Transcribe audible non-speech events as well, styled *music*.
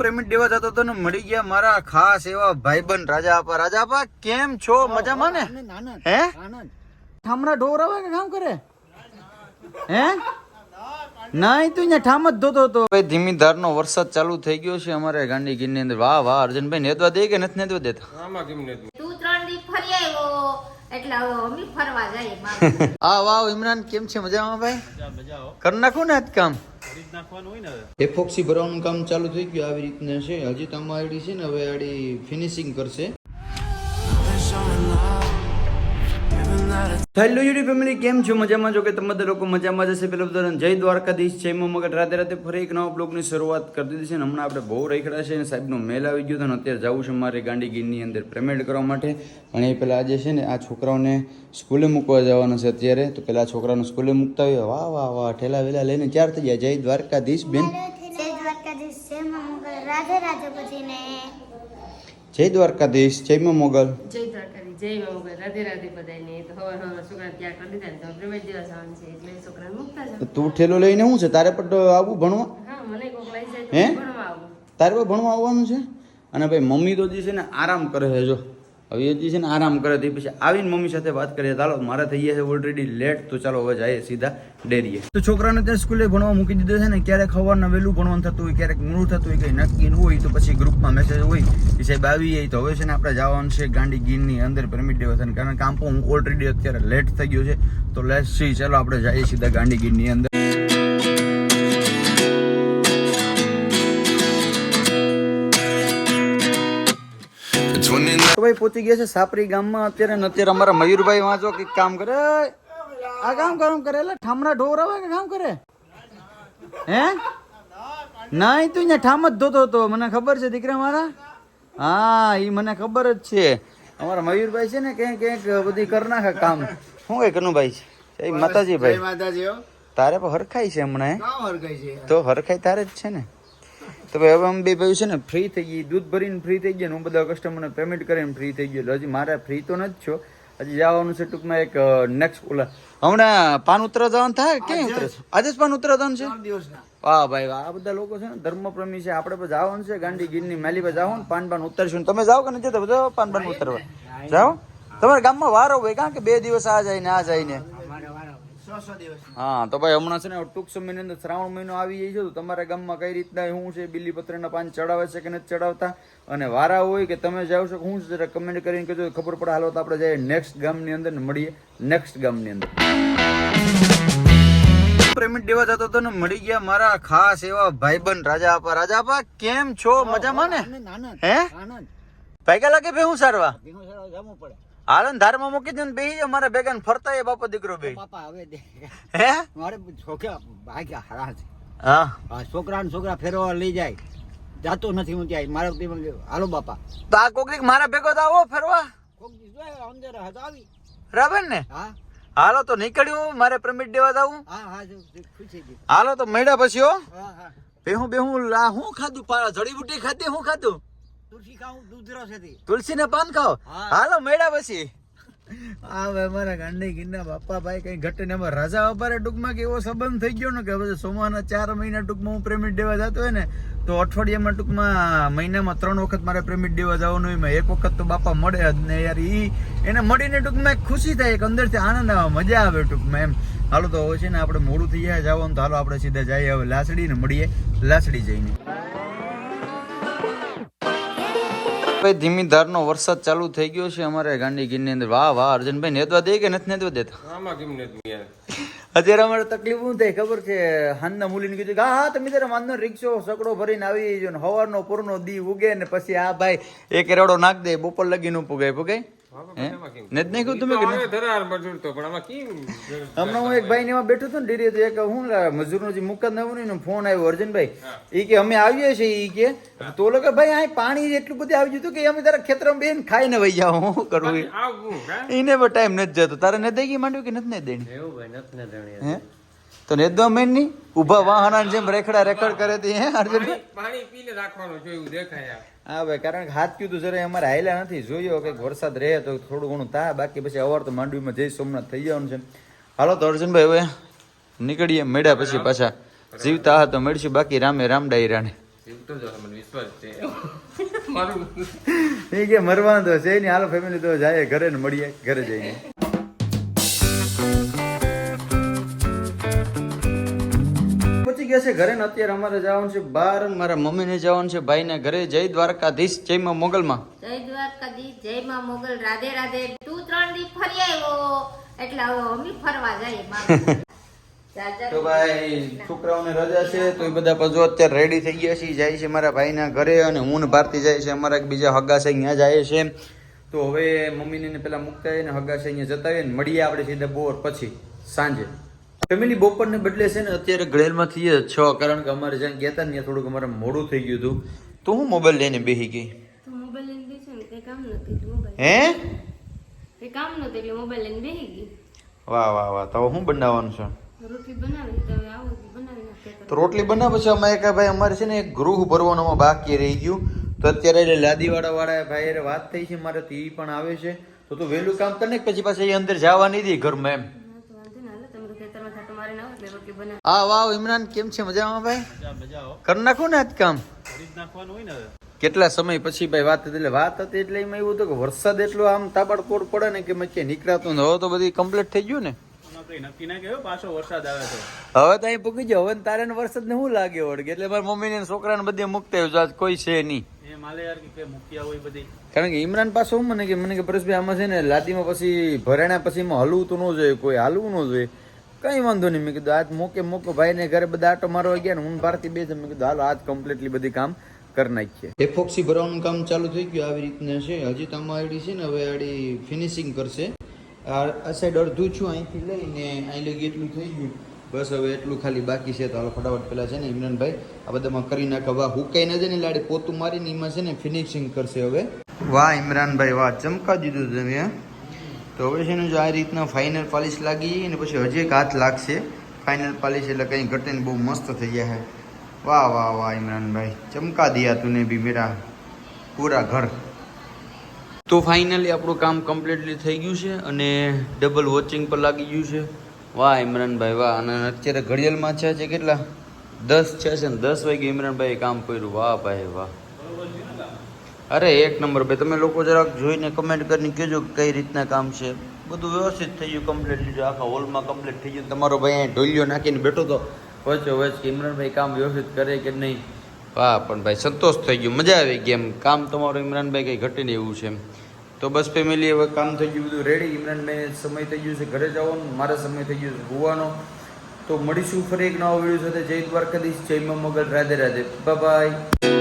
પ્રેમિટ દેવા જતો હતો ને મળી ગયા મારા ખાસ એવા ભાઈબંધ. રાજા રાજાપા રાજા આપા કેમ છો? મજામાં ને? હે? ઠામડા ઢોરાવે કે કામ કરે? હે? નહીં તું અહીંયા ઠામ જ ધોતો હતો. ભાઈ ધીમી ધારનો વરસાદ ચાલુ થઈ ગયો છે અમારે ગાંડી ગીરની અંદર. વાહ વાહ અર્જુનભાઈ નેતવા દે કે નથી નેતવા દેતા? તું ત્રણ દી ફરી આવ્યો એટલે હવે અમે ફરવા જઈએ આ *laughs* વાવ ઇમરાન કેમ છે? મજામાં ભાઈ? કર નાખું ને આજ કામ? એફોક્સી ભરવાનું કામ ચાલુ થઈ ગયું. આવી રીતના છે. હજી તમારી છે ને, હવે આડી ફિનિશિંગ કરશે. હેલો યુડી ફેમિલી કેમ છો? મજામાં છો કે તમે બધા લોકો મજામાં જશે પેલા બધા જય દ્વારકાધીશ જય મગટ રાતે રાતે ફરી એક નવા બ્લોગની શરૂઆત કરી દીધી છે અને હમણાં આપણે બહુ રેખડા છે અને સાહેબનો મેલ આવી ગયો હતો ને અત્યારે જવું છે મારે ગાંડી ગીરની અંદર પેમેન્ટ કરવા માટે. અને એ પેલા આજે છે ને આ છોકરાઓને સ્કૂલે મૂકવા જવાના છે અત્યારે. તો પેલા આ છોકરાને સ્કૂલે મૂકતા હોય. વાહ વાહ વાહ ઠેલા વેલા લઈને ચાર થઈ જાય જય દ્વારકાધીશ બેન. જય દ્વારકાધીશ જય મા મંગળ રાધે રાધે ને જય દ્વારકાધીશ. જય મા મોગલ જય દ્વારકાધી જય બાબા રાધે રાધે બધાને તો હવે હવે છોકરા ત્યાં કરી દીધા ને તો પ્રવેશ દિવસ આવવાનું છે એટલે છોકરાને મૂકતા જાવ તું ઠેલો લઈને શું છે? તારે પણ આવું ભણવા? હા મને કોક લઈ જાય હે? ભણવા આવું. તારે પણ ભણવા આવવાનું છે? અને ભાઈ મમ્મી તો જે છે ને આરામ કરે છે જો. હવે એ જે છે ને આરામ કરે તે પછી આવીને મમ્મી સાથે વાત કરીએ. ચાલો, મારા થઈ ગયા ઓલરેડી લેટ તો ચાલો હવે જઈએ સીધા ડેરીએ. તો છોકરાને ત્યાં સ્કૂલે ભણવા મૂકી દીધો છે ને, ક્યારેક સવારના વહેલું ભણવાનું થતું હોય, ક્યારેક મોડું થતું હોય કંઈ નક્કી હોય, તો પછી ગ્રુપમાં મેસેજ હોય કે સાહેબ આવી જાય તો હવે છે ને આપણે જવાનું છે ગાંડી ગીરની અંદર પરમિટ દેવસ્થાન કારણ કે આમ હું ઓલરેડી અત્યારે લેટ થઈ ગયો છે. તો લેટ સી ચાલો આપણે જઈએ સીધા ગાંડી ગીરની અંદર. તો ભાઈ પહોંચી ગયા છે સાપરી ગામમાં. અત્યારે ને અત્યારે અમારા મયુરભાઈ વાંચો કે કામ કરે. આ કામ કામ કરે. એટલે ઠામડા ઢોરાવે કે કામ કરે? હે? નહીં તું અહીંયા ઠામ જ ધોતો હતો. મને ખબર છે દીકરા મારા? હા એ મને ખબર જ છે. અમારા મયુરભાઈ છે ને ક્યાંક ક્યાંક બધી કર નાખે કામ. શું કઈ કનુભાઈ? છે માતાજી ભાઈ. માતાજી તારે પણ હરખાઈ છે હમણાં તો હરખાઈ તારે જ છે ને. તો હવે અમે બે ભાઈ છે ને ફ્રી થઈ ગઈ દૂધ ભરીને ફ્રી થઈ ગયા હું બધા કસ્ટમરને પેમેન્ટ કરીને ફ્રી થઈ ગયો હજી મારે ફ્રી તો નથી છો હજી જવાનું છે ટૂંકમાં એક નેક્સ્ટ ઓલા. હમણાં પાન ઉતરવા જવાનું થાય ક્યાં ઉતરે છે આજે જ પાન ઉતરવા જવાનું છે વાહ ભાઈ વાહ. આ બધા લોકો છે ને ધર્મપ્રેમી છે. આપણે પણ જવાનું છે ગાંડી ગીરની મેલી પર જવાનું પાન પાન ઉતરશું. તમે જાઓ કે નથી જતા? બધા પાન પાન ઉતરવા. જાઓ? તમારા ગામમાં વારો હોય કારણ કે બે દિવસ આ જાય ને આ જાય ને? હા તો ભાઈ હમણાં છે ને ટૂંક સમયની અંદર શ્રાવણ મહિનો આવી જાય છે તો તમારા ગામમાં કઈ રીતના શું છે બિલીપત્રના પાન ચડાવે છે કે નથી ચડાવતા? અને વારા હોય કે તમે જાવ છો કે શું જરા કમેન્ટ કરીને કહેજો ખબર પડે હાલો તો આપણે જઈએ નેક્સ્ટ ગામની અંદર મળીએ નેક્સ્ટ ગામની અંદર. પેમેન્ટ દેવા જતો હતો ને મળી ગયા મારા ખાસ એવા ભાઈબંધ રાજા આપા. રાજા આપા કેમ છો? મજામાં ને? હે? ભાગ્યા લાગે ભે હું સારવા આનંદ ધારમાં મૂકી દઉં ને બેહી મારા ભેગા ને ફરતા એ બાપો દીકરો બે પાપા હવે દે. હે? મારે છોકરા ભાગ્યા હરા છે. હા. છોકરા ને છોકરા ફેરવા લઈ જાય. જાતો નથી હું ત્યાં. મારે હાલો બાપા. તો આ કોકરીક મારા ભેગો તો આવો ફરવા. કોક દી જોયા અંદર હજાવી. બરાબર ને? હા. હાલો તો નીકળ્યું મારે પરમિટ દેવા જાવું હા. હા ખુશી હાલો તો મળ્યા પછી હો. હા હા. બેહું બેહું લા હું ખાધું? પા જડીબુટી ખાધી હું ખાધું? તુલસી ખાઉં દૂધ રસ હતી. તુલસી ને પાન ખાઓ? હાલો મળ્યા પછી. આવે અમારા ગાંડી ગીરના બાપા ભાઈ કઈ ઘટે ને અમારા રાજા બાપારે ટૂંકમાં કે એવો સંબંધ થઈ ગયો ને કે હવે સોમાના ચાર મહિના ટૂંકમાં હું પ્રેમિટ દેવા જતો હોય ને તો અઠવાડિયામાં ટૂંકમાં મહિનામાં ત્રણ વખત મારે પ્રેમિટ દેવા જવાનું એમાં. એક વખત તો બાપા મળે જ ને યાર ઈ એને મળીને ટૂંકમાં એક ખુશી થાય એક અંદરથી આનંદ આવે મજા આવે ટૂંકમાં એમ. હાલો તો હવે છે ને આપણે મોડું થઈ જાય જવાનું તો હાલો આપણે સીધા જઈએ હવે લાસડી ને મળીએ લાસડી જઈને. ભાઈ ધીમી ધારનો વરસાદ ચાલુ થઈ ગયો છે અમારે ગાંડી ગીરની અંદર. વાહ વાહ અર્જુનભાઈ નેતવા દે કે નથી નેતવા દેતા? અત્યારે અમારે તકલીફ શું થાય ખબર છે? હાનના મૂલીને કીધું કે હા તમે ત્યારે વાંધો રિક્ષો સકડો ભરીને આવી જજો ને હવારનો પૂરનો દી ઉગે ને પછી આ ભાઈ એક રેડો નાખ દે બપોર લગી નું પુગાય પુગાય હે? ને જ નહીં કહું તમે હમણાં હું એક ભાઈ ને એમાં બેઠો હતો ને ડેરી તો એક હું લા- મજૂરનો જે મુકત નવું ને ફોન આવ્યો અર્જુનભાઈ. ઈ કે અમે આવીએ છીએ ઈ કે. તો ઓલો ભાઈ અહીં પાણી એટલું બધું આવી ગયું હતું કે અમે તારા ખેતરમાં બેન ખાઈને વહી જાવ હું કરવું એને પણ ટાઈમ નથી જતો. તારે ને દઈ ગઈ માંડ્યું કે નથી ને દેણી? હે? તો નેદવા મેન નહીં વાહન વાહના જેમ રેખડા રેકડ કરે તે હે અર્જુનભાઈ? પાણી પીને રાખવાનું જોયું દેખાય. હા ભાઈ કારણ કે હાથ કીધું જરા અમારે હાયલા નથી. જોયો કે વરસાદ રહે તો થોડું ઘણું થાય બાકી પછી અવાર તો માંડવીમાં જઈ સોમનાથ થઈ જવાનું છે. હાલો તો અર્જુનભાઈ હવે નીકળીએ મળ્યા પછી પાછા. જીવતા હા તો મળશું. બાકી રામે રામ ડાયરાને મરવાનું તો છે નહીં. હાલો ફેમિલી તો જાય ઘરે ને મળીએ ઘરે જઈને. છે ઘરે ને અત્યારે અમારે જવાનું છે બહાર મારા મમ્મીને જવાનું છે ભાઈને ઘરે. જય દ્વારકાધીશ જય માં મોગલમાં. જય દ્વારકાધીશ જય માં મોગલ રાધે રાધે. તું ત્રણ દી ફરી આવ્યો. એટલે હવે અમે ફરવા જઈએ તો ભાઈ છોકરાઓને રજા છે તો એ બધા પજો અત્યારે રેડી થઈ ગયા છે જાય છે મારા ભાઈના ઘરે અને હું ને ભારતી જાય છે અમારા બીજા હગા છે અહીંયા જાય છે. તો હવે મમ્મીને ને પેલા મૂકતા હોય ને હગા છે અહીંયા જતા આવીએ ને મળીએ આપણે સીધા બોર પછી સાંજે. ફેમિલી બપોરને બદલે છે ને અત્યારે ઘડેલમાં થઈ ગયા છ કારણ કે અમારે જ્યાં ગયા હતા ને થોડુંક અમારે મોડું થઈ ગયું હતું. તો હું મોબાઈલ લઈને બેસી ગઈ. હે? વાહ વાહ વાહ. તો શું બનાવવાનું છે? રોટલી બનાવી તો રોટલી બનાવે છે? અમે કે ભાઈ અમારે છે ને એક ગૃહ ભરવાનું બાકી રહી ગયું. તો અત્યારે લાદીવાળા વાળા ભાઈ વાત થઈ છે મારે તો પણ આવે છે. તો તું વહેલું કામ કર ને પછી પાછી અંદર જવા નહીં દે ઘરમાં એમ હા તો વાંધો ના હાલો તમે તો ખેતરમાં થાટો મારીને આવો એટલે રોટલી બનાવી? હા વાવ ઇમરાન કેમ છે? મજામાં ભાઈ? કરી નાખો ને આજ કામ? કેટલા સમય પછી ભાઈ વાત હતી? એટલે વાત હતી એટલે એમાં એવું હતું કે વરસાદ એટલો આમ તાબડતોડ પડે ને કે મેં નીકળાતું ને હવે તો બધી કમ્પ્લીટ થઈ ગયું ને? ના હવે તો અહીં પૂકી જાવ હવે તારે ને વરસાદ ને શું લાગે વળગે? એટલે મારી મમ્મી ને છોકરાને બધે મૂકતા આવ્યું આજ કોઈ છે નહીં. એ માલે યાર કે મૂક્યા હોય બધી. કારણ કે ઇમરાન પાસે શું મને કે મને કે પરેશભાઈ આમાં છે ને લાદીમાં પછી ભરાણા પછી એમાં હલવું તો ન જોઈએ કોઈ હાલવું ન જોઈએ. કઈ વાંધો નહીં. મેં કીધું, આજ મૂકે મોકો ભાઈને ઘરે બધા આટો મારવા ગયા ને હું ભારતી બે મેં કીધું, હાલો, આજ કમ્પ્લીટલી બધી કામ કરી નાખીએ. એફોક્સી ભરવાનું કામ ચાલુ થઈ ગયું આવી રીતના છે. હજી તમારી છે ને, હવે આડી ફિનિશિંગ કરશે. આ સાઈડ અડધું છું અહીંથી લઈને અહીં લગી એટલું થઈ ગયું. બસ હવે એટલું ખાલી બાકી છે. તો હાલો, ફટાફટ પેલા છે ને, ઇમરાનભાઈ, આ બધામાં કરી નાખો. વાહ, હુકાઈ ન જાય ને લાડે, પોતું મારીને એમાં છે ને ફિનિશિંગ કરશે હવે. વાહ, ઇમરાનભાઈ, વાહ, ચમકા દીધું તમે તો હવે છે ને જો આ રીતના ફાઇનલ પાલિશ લાગી અને પછી હજી એક હાથ લાગશે. ફાઇનલ પાલિશ એટલે કંઈ ઘટે બહુ મસ્ત થઈ છે. વાહ વાહ વાહ, ઇમરાનભાઈ. ચમકા દિયા તુને બી મેરા પૂરા ઘર. તો ફાઇનલી આપણું કામ કમ્પ્લીટલી થઈ ગયું છે અને ડબલ વોચિંગ પર લાગી ગયું છે. વાહ, ઇમરાનભાઈ, વાહ. અને અત્યારે ઘડિયાળમાં છે કેટલા? દસ છે ને, દસ વાગે ઇમરાનભાઈએ કામ કર્યું. વાહ, ભાઈ, વાહ. અરે, એક નંબર ભાઈ તમે લોકો જરાક જોઈને કમેન્ટ કરીને કહેજો કઈ રીતના કામ છે. બધું વ્યવસ્થિત થઈ ગયું કમ્પ્લીટલી જો આખા હોલમાં કમ્પ્લીટ થઈ ગયું. તમારો ભાઈ અહીંયા ઢોલિયો નાખીને બેઠો તો વચ્ચે વચ્ચે ઇમરાનભાઈ કામ વ્યવસ્થિત કરે કે નહીં? વાહ, પણ ભાઈ સંતોષ થઈ ગયો, મજા આવી ગઈ એમ. કામ તમારું ઇમરાનભાઈ કંઈ ઘટે નહીં એવું છે એમ. તો બસ ફેમિલી હવે કામ થઈ ગયું, બધું રેડી ઇમરાનભાઈ, સમય થઈ ગયું છે ઘરે જવાનું, મારે સમય થઈ ગયો છે હોવાનો. તો મળીશું ફરી એક નવા વીડિયો સાથે. જય દ્વારકાધીશ, જય મા મગલ રાધે રાધે. બાય